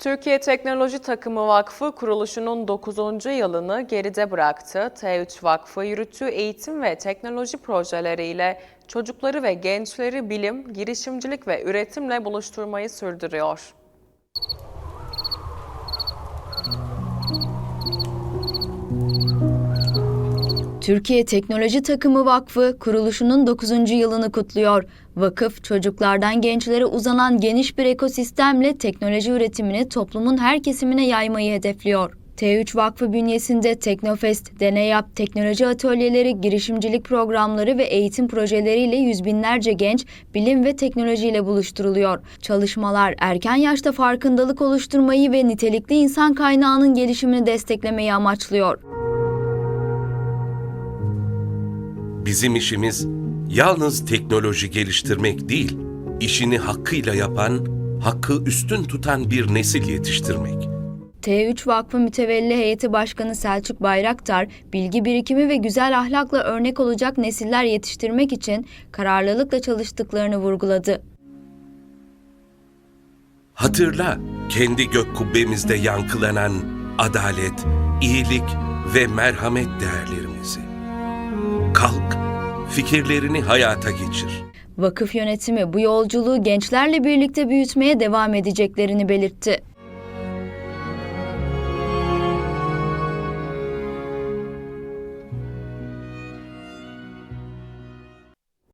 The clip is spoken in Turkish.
Türkiye Teknoloji Takımı Vakfı kuruluşunun 9. yılını geride bıraktı. T3 Vakfı yürüttüğü eğitim ve teknoloji projeleriyle çocukları ve gençleri bilim, girişimcilik ve üretimle buluşturmayı sürdürüyor. Türkiye Teknoloji Takımı Vakfı kuruluşunun 9. yılını kutluyor. Vakıf, çocuklardan gençlere uzanan geniş bir ekosistemle teknoloji üretimini toplumun her kesimine yaymayı hedefliyor. T3 Vakfı bünyesinde Teknofest, Deney Yap, teknoloji atölyeleri, girişimcilik programları ve eğitim projeleriyle yüz binlerce genç bilim ve teknolojiyle buluşturuluyor. Çalışmalar erken yaşta farkındalık oluşturmayı ve nitelikli insan kaynağının gelişimini desteklemeyi amaçlıyor. Bizim işimiz yalnız teknoloji geliştirmek değil, işini hakkıyla yapan, hakkı üstün tutan bir nesil yetiştirmek. T3 Vakfı Mütevelli Heyeti Başkanı Selçuk Bayraktar, bilgi birikimi ve güzel ahlakla örnek olacak nesiller yetiştirmek için kararlılıkla çalıştıklarını vurguladı. Hatırla kendi gök kubbemizde yankılanan adalet, iyilik ve merhamet değerlerimizi. Kalk, fikirlerini hayata geçir. Vakıf yönetimi bu yolculuğu gençlerle birlikte büyütmeye devam edeceklerini belirtti.